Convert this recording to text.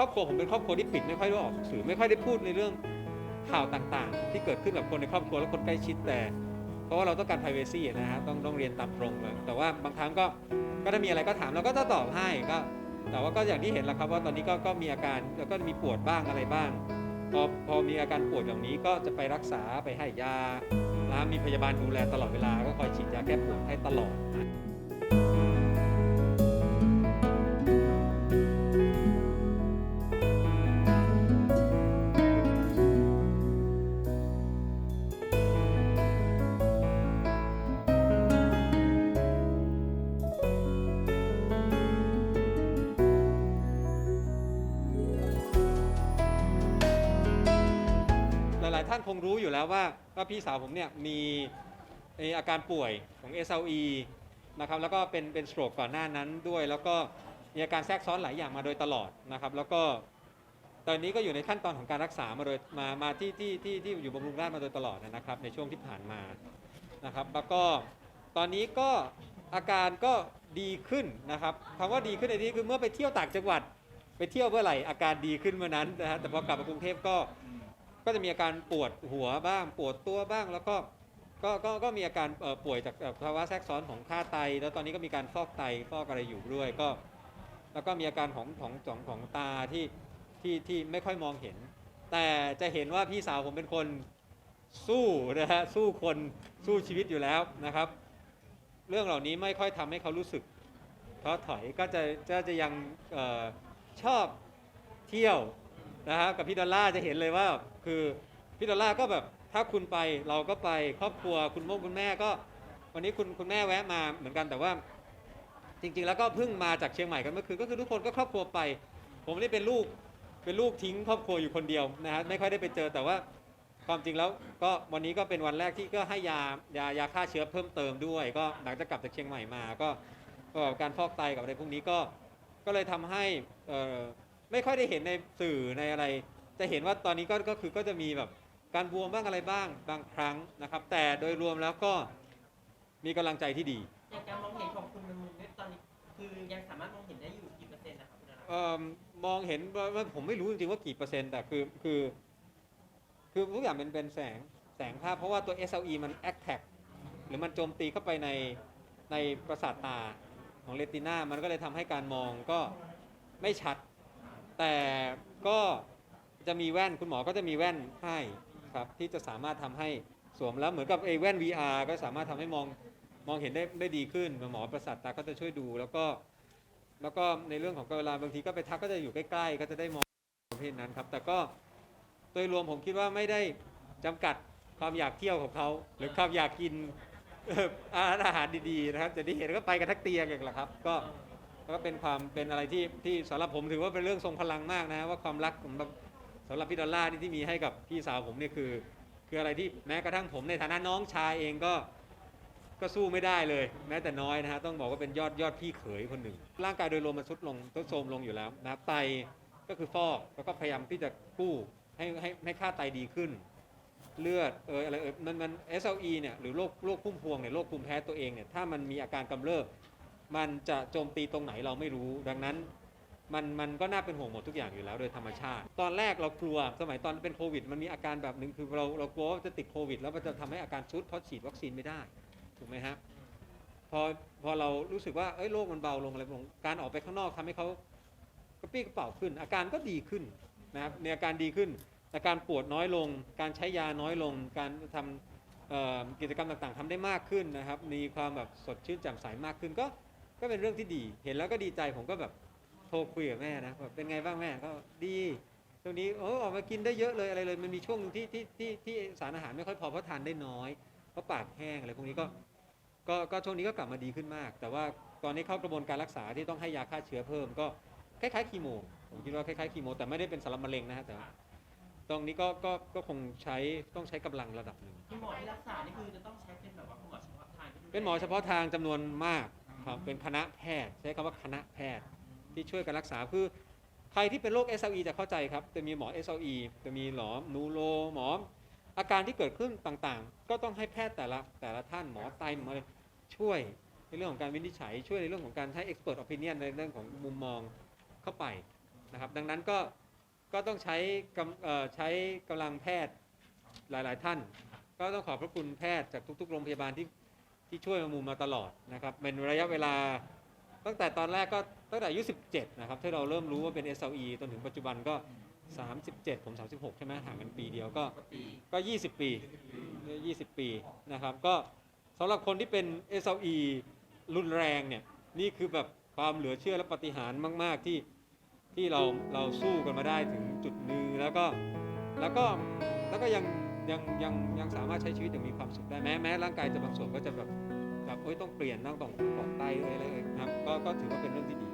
รอบครัวผมเป็นครอบครัวที่ปิดไม่ค่อยได้ออกสื่อไม่ค่อยได้พูดในเรื่องข่าวต่างๆ ที่เกิดขึ้นกับคนในครอบครัวและคนใกล้ชิดแต่ เพราะว่าเราต้องการ p r i เวซีนะฮะต้องต้องเรียนตามตรงนะแต่ว่าบางครั้งก็ก็ถ้ามีอะไรก็ถามเราก็จะตอบให้ก็ แต่ว่าก็อย่างที่เห็นแล้วครับว่าตอนนี้ก็ก็มีอาการแล้วก็มีปวดบ้างอะไรบ้างพอพอมีอาการปวดอย่างนี้ก็จะไปรักษาไปให้ยานะมีพยาบาลดูแลตลอดเวลาก็คอยฉีดยาแก้ปวดให้ตลอดนะ งรู้อยู่แล้วว่าว่าพี่สาวผมเนี่ยมีอาการป่วยของ SLE นะครับแล้วก็เป็นเป็นสโตรกก่อนหน้านั้นด้วย แล้วก็มีอาการแทรกซ้อนหลายอย่างมาโดยตลอดนะครับแล้วก็ตอนนี้ก็อยู่ในขั้นตอนของการรักษามาโดยมามาที่ที่ที่ที่อยู่บำรุงราษฎร์มาโดยตลอดนะครับในช่วงที่ผ่านมานะครับแล้วก็ตอนนี้ก็อาการก็ดีขึ้นนะครับคำว่าดีขึ้นในที่คือเมื่อไปเที่ยวต่างจังหวัด ไปเที่ยวเมื่อไหร่อาการดีขึ้นเมื่อนั้นนะฮะแต่พอกลับมากรุงเทพก็ ก็จะมีอาการปวดหัวบ้างปวดตัวบ้างแล้วก็ก็ก็ก็มีอาการป่วยจากภาวะแทรกซ้อนของค่าไต แล้วตอนนี้ก็มีการฟอกไตฟอกอะไรอยู่ด้วยก็ แล้วก็มีอาการของของของของตาที่ที่ที่ไม่ค่อยมองเห็น แต่จะเห็นว่าพี่สาวผมเป็นคนสู้นะฮะสู้คนสู้ชีวิตอยู่แล้วนะครับ เรื่องเหล่านี้ไม่ค่อยทำให้เขารู้สึกท้อถอยก็จะจะจะยังออชอบเที่ยวนะครับกับพี่ดอลล่าจะเห็นเลยว่า คือพี่ดอลล่าก็แบบถ้าคุณไปเราก็ไปครอบครัวคุณพ่อคุณแม่ก็ วันนี้คุณคุณแม่แวะมาเหมือนกันแต่ว่า จริง ๆ แล้วก็เพิ่งมาจากเชียงใหม่กันเมื่อคืนก็คือทุกคนก็ครอบครัวไป ผมไม่ได้เป็นลูกเป็นลูกทิ้งครอบครัวอยู่คนเดียวนะฮะไม่ค่อยได้ไปเจอแต่ว่าความจริงแล้วก็วันนี้ก็เป็นวันแรกที่ก็ให้ยายายาฆ่าเชื้อเพิ่มเติมด้วย ก็หลังจากกลับจากเชียงใหม่มาก็ก็การฟอกไตกับอะไรพวกนี้ก็ก็เลยทำให้ไม่ค่อยได้เห็นในสื่อในอะไร จะเห็นว่าตอนนี้ก็ก็คือก็จะมีแบบการบวมบ้างอะไรบ้างบางครั้งนะครับ แต่โดยรวมแล้วก็มีกำลังใจที่ดีอย่างการมองเห็นของคุณมันเนี่ยตอนนี้คือยังสามารถมองเห็นได้อยู่กี่เปอร์เซ็นต์นะครับคุณอาเอิ่มมองเห็นว่าว่าผมไม่รู้จริงๆว่ากี่เปอร์เซ็นต์แต่คือคือคือทุกอย่างเป็นเป็นแสงแสงภาพเพราะว่าตัว SLE มัน attack หรือมันโจมตีเข้าไปในในประสาทตาของเรตินามันก็เลยทำให้การมองก็ไม่ชัด แต่ก็ จะมีแว่นคุณหมอก็จะมีแว่นให้ครับที่จะสามารถทำให้สวมแล้วเหมือนกับไอ้แว่น VR ก็สามารถทำให้มองมองเห็นได้ได้ดีขึ้นหมอประสาทตาก็จะช่วยดู แล้วก็แล้วก็ในเรื่องของเวลาบางทีก็ไปทักก็จะอยู่ใกล้ๆ ก็จะได้มองประเภทนั้นครับ แต่ก็โดยรวมผมคิดว่าไม่ได้จำกัดความอยากเที่ยวของเขาหรือความอยากกินอาหารดีๆนะครับจะได้เห็นก็ไปกันทักเตียงอย่างละครับ ก็ก็เป็นความเป็นอะไรที่ที่สำหรับผมถือว่าเป็นเรื่องทรงพลังมากนะว่าความรักของแบบ สำหรับพี่ดอลล่าร์นี่ที่มีให้กับพี่สาวผมเนี่ยคือ คืออะไรที่แม้กระทั่งผมในฐานะน้องชายเองก็ก็สู้ไม่ได้เลย แม้แต่น้อยนะฮะต้องบอกว่าเป็นยอดยอดพี่เขยคนหนึ่ง ร่างกายโดยรวมมันทรุดลงทรุดโทรมลงอยู่แล้วนะไตก็คือฟอกแล้วก็พยายามที่จะกู้ให้ให้ให้ค่าไตดีขึ้น เลือดเอออะไรเออมันมัน SLE เนี่ยหรือโรคโรคพุ่มพวงเนี่ยโรคภูมิแพ้ตัวเองเนี่ยถ้ามันมีอาการกำเริบมันจะโจมตีตรงไหนเราไม่รู้ ดังนั้น มันมันก็น่าเป็นห่วงหมดทุกอย่างอยู่แล้วโดยธรรมชาติ ตอนแรกเรากลัวสมัยตอนเป็นโควิด มันมีอาการแบบหนึ่งคือเราเรากลัวว่าจะติดโควิด แล้วมันจะทำให้อาการชุดเพราะฉีดวัคซีนไม่ได้ถูกไหมฮะพอพอเรารู้สึกว่าเอ้ยโรคมันเบาลงอะไรลงการออกไปข้างนอกทำให้เขากระปี้กระเป๋าขึ้น อาการก็ดีขึ้นนะครับในอาการดีขึ้นอาการปวดน้อยลง การใช้ยาน้อยลง การทำเอ่อกิจกรรมต่างๆทำได้มากขึ้นนะครับ มีความแบบสดชื่นแจ่มใสมากขึ้นก็ก็เป็นเรื่องที่ดี เห็นแล้วก็ดีใจผมก็แบบ โทรคุยกับแม่นะแบบเป็นไงบ้างแม่ก็ดีช่วงนี้โอ้ออกมากินได้เยอะเลยอะไรเลย มันมีช่วงหนึ่งที่ที่ที่ที่สารอาหารไม่ค่อยพอเพราะทานได้น้อยเพราะปากแห้งอะไรพวกนี้ก็ก็ก็ช่วงนี้ก็กลับมาดีขึ้นมาก แต่ว่าตอนนี้เข้ากระบวนการรักษาที่ต้องให้ยาฆ่าเชื้อเพิ่มก็คล้ายๆคีโมผมคิดว่าคล้ายๆคีโม แต่ไม่ได้เป็นสารมะเร็งนะฮะแต่ว่าตรงนี้ก็ก็ก็คงใช้ต้องใช้กำลังระดับหนึ่งคุณหมอที่รักษานี่คือจะต้องใช้เป็นแบบว่าคุณหมอเฉพาะทางที่ดูแลเป็นหมอเฉพาะทางจำนวนมากครับเป็นคณะแพทย์ ใช้คำว่าคณะแพทย์ ที่ช่วยกันรักษาคือใครที่เป็นโรค SLE จะเข้าใจครับ จะมีหมอ SLE จะมีหมอนูโรหมออาการที่เกิดขึ้นต่างๆ ก็ต้องให้แพทย์แต่ละแต่ละท่านหมอไตหมออะไรช่วยในเรื่องของการวินิจฉัย ช่วยในเรื่องของการให้ expert opinion ในเรื่องของมุมมองเข้าไปนะครับ ดังนั้นก็ก็ต้องใช้กำใช้กำลังแพทย์หลายๆท่าน ก็ต้องขอบพระคุณแพทย์จากทุกๆ โรงพยาบาลที่ที่ช่วยมามูมาตลอดนะครับเป็นระยะเวลาตั้งแต่ตอนแรกก็ ตั้งแต่อายุ17 นะครับที่เราเริ่มรู้ว่าเป็น SLE จนถึงปัจจุบันก็ 37 ผม 36 ใช่ไหมห่างกันปีเดียวก็ก็ 20 ปี 20 ปีนะครับ ก็สำหรับคนที่เป็น SLE รุนแรงเนี่ย นี่คือแบบความเหลือเชื่อและปฏิหารมาก ๆ ที่ที่เราเราสู้กันมาได้ถึงจุดนึ่งแล้วก็แล้วก็แล้วก็ยังยังยังยังสามารถใช้ชีวิตอย่างมีความสุขได้แม้แม้ร่างกายจะบางส่วนก็จะแบบ แบบเอ้ยต้องเปลี่ยนนั่งต้องต้องไตอะไรเลยนะครับก็ก็ถือว่าเป็นเรื่องที่ดี